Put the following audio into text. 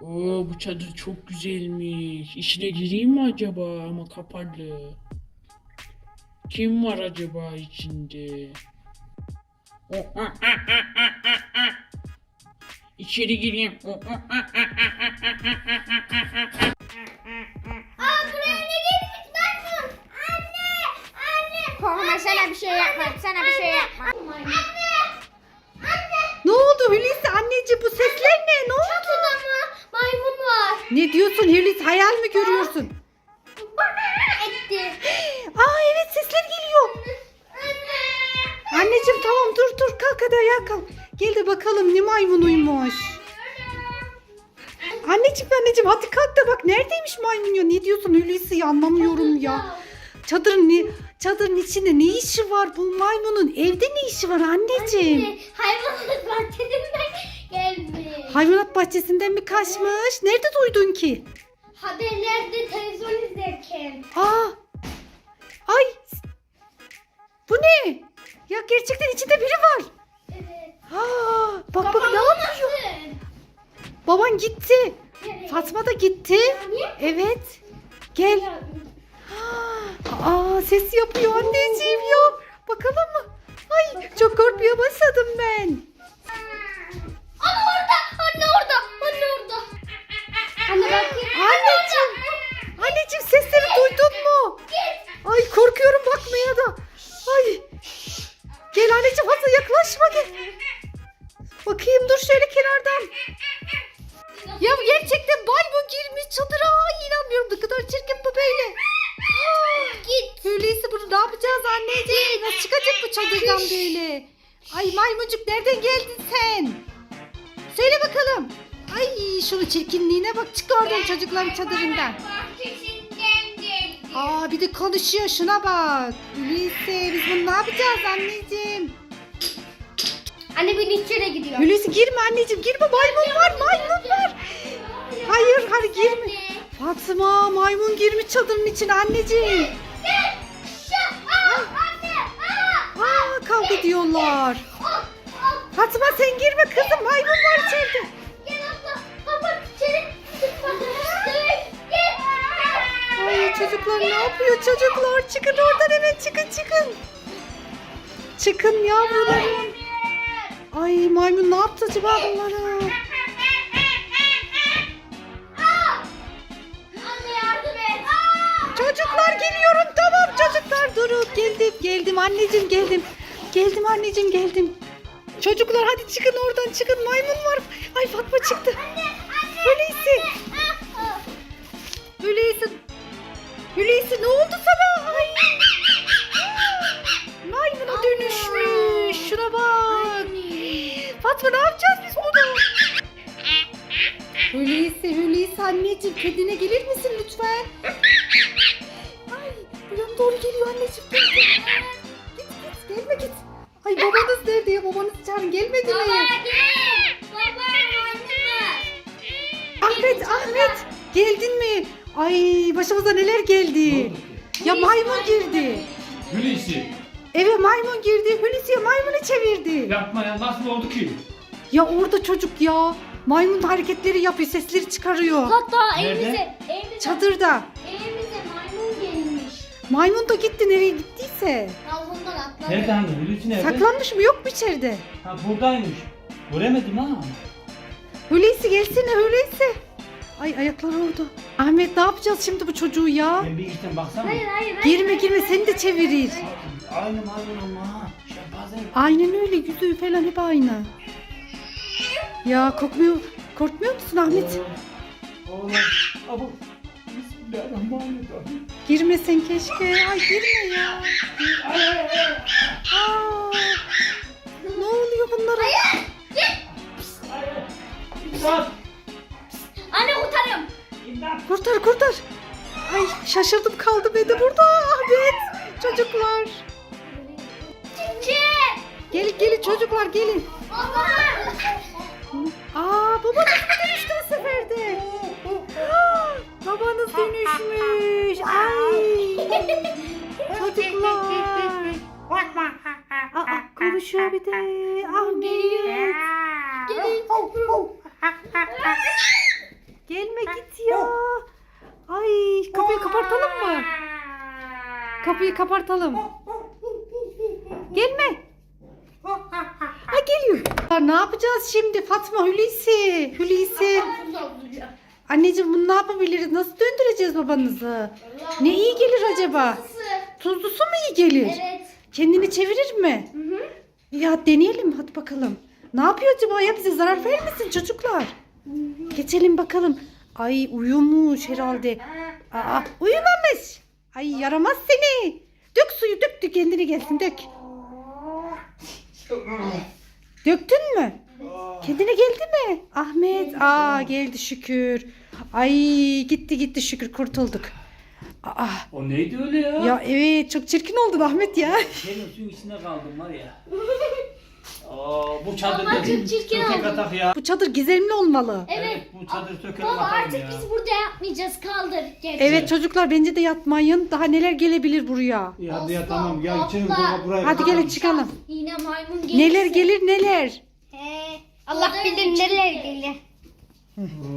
Oo bu çadır çok güzelmiş. İçine gireyim mi acaba ama kapalı. Kim var acaba içinde? İçeri gireyim. Aa buraya ne gelmiş bakın. Anne. Anne. Korkma sana bir şey yapmam. Sana bir şey yapmam. Ne diyorsun Hulusi hayal mi görüyorsun? Etti. Aa evet sesler geliyor. Anne. Anneciğim tamam dur dur kalk hadi ayağa kalk. Gel de bakalım ne maymunuymuş. Anneciğim anneciğim hadi kalk da bak neredeymiş maymun ya? Ne diyorsun Hulusi anlamıyorum ya. Çadırın ne, çadırın içinde ne işi var bu maymunun? Evde ne işi var anneciğim? Anne, Hayvanat bahçesinden gelmiş. Hayvanat bahçesinden mi kaçmış? Nerede duydun ki? Haberlerde televizyon izlerken. Aa! Ay! Bu ne? Ya gerçekten içinde biri var. Evet. Aa, bak bak ne yapıyor? olmasın? Baban gitti. Nereye? Fatma da gitti. Niye? Evet. Gel. Aa ses yapıyor anneciğim ya. Bakalım mı? Ay çok korkmaya başladım ben. Çadırdan böyle? Ay maymuncuk nereden geldin sen? Söyle bakalım. Ay şunun çirkinliğine bak çık oradan çocukların çadırından. Aa bir de konuşuyor şuna bak. Hulusi biz bunu ne yapacağız anneciğim? Anne ben içeri gidiyor. Hulusi girme anneciğim girme maymun var maymun var. Hayır hayır girme. Fatma maymun girmiş çadırın içine anneciğim. Çocuklar ne yapıyor çocuklar? Çıkın oradan hemen çıkın çıkın. Çıkın yavrularım. Ay maymun ne yaptı acaba bunlara? Çocuklar geliyorum tamam çocuklar durun geldim geldim anneciğim geldim. Geldim anneciğim geldim. Çocuklar hadi çıkın oradan çıkın maymun var. Ay Fatma çıktı. Hulusi. Hulusi. Hulusi ne oldu sana? Ay. Maymuna dönüşmüş. Şuna bak. Fatma ne yapacağız biz onu? Hulusi, Hulusi anneciğim kedine gelir misin lütfen? Ay buraya doğru geliyor anneciğim. Git git gelme git. Ay babanız nerede ya babanız çağırın gelmedi mi? Ay başımıza neler geldi. Ya maymun girdi. Hulusi Eve maymun girdi. Hulusi'ye maymunu çevirdi. yapma ya nasıl oldu ki? Ya orada çocuk ya. Maymun hareketleri yapıyor, sesleri çıkarıyor. Hatta Nerede? evimize, evimize, Çadırda. evimize maymun gelmiş. Maymun da gitti nereye gittiyse. Balkondan atladı. Nerede hani Hulusi nerede? Saklanmış mı yok mu içeride? Ha buradaymış. Göremedim ha. Hulusi gelsene Hulusi. Ay ayakları orada. Ahmet ne yapacağız şimdi bu çocuğu ya? Ben bir içten baksana. Hayır hayır hayır. Girme girme seni de çevirir. Aynı maymun ama. Şempanze. Aynen öyle yüzü falan hep aynı. Ya korkmuyor, korkmuyor musun Ahmet? Oğlum. Abu. Bismillahirrahmanirrahim. Girmesen keşke. Ay girme ya. Aa, ne oluyor bunlara? İmdat. Anne kurtarıyorum. İmdat. Kurtar kurtar. Ay şaşırdım kaldım ben de burada Ahmet. Çocuklar. Çiçek. Gelin gelin çocuklar gelin. Baba. Aa mı dönüştü bu seferde? Babanız dönüşmüş. Ay. Çocuklar. Aa, konuşuyor bir de. Ahmet. Gelin. Gelme git ya. Ay kapıyı kapatalım mı? Kapıyı kapatalım. Gelme. Ha geliyor. Ya ne yapacağız şimdi Fatma Hulusi? Hulusi. Anneciğim bunu ne yapabiliriz? Nasıl döndüreceğiz babanızı? Ne iyi gelir acaba? Tuzlusu mu iyi gelir? Evet. Kendini çevirir mi? Ya deneyelim hadi bakalım. Ne yapıyor acaba ya bize zarar vermesin çocuklar. Geçelim bakalım. Ay uyumuş herhalde. Aa uyumamış. Ay yaramaz seni. Dök suyu dök dök kendine gelsin dök. Döktün mü? Kendine geldi mi? Ahmet. Aa geldi şükür. Ay gitti gitti şükür kurtulduk. Aa O neydi öyle ya? ya evet çok çirkin oldun Ahmet ya. Senin suyun içinde kaldım var ya. Aa, bu çadır dedim. çok çirkin oldu. ya. Bu çadır gizemli olmalı. Evet. bu çadır sökelim Baba atalım artık ya. biz burada yapmayacağız. Kaldır. Geç. Evet çocuklar bence de yatmayın. Daha neler gelebilir buraya. Ya hadi ya tamam ya içelim asla. baba buraya. Hadi gelin çıkalım. Yine maymun gelirse. Neler gelir neler. He. Allah bilir neler gelir.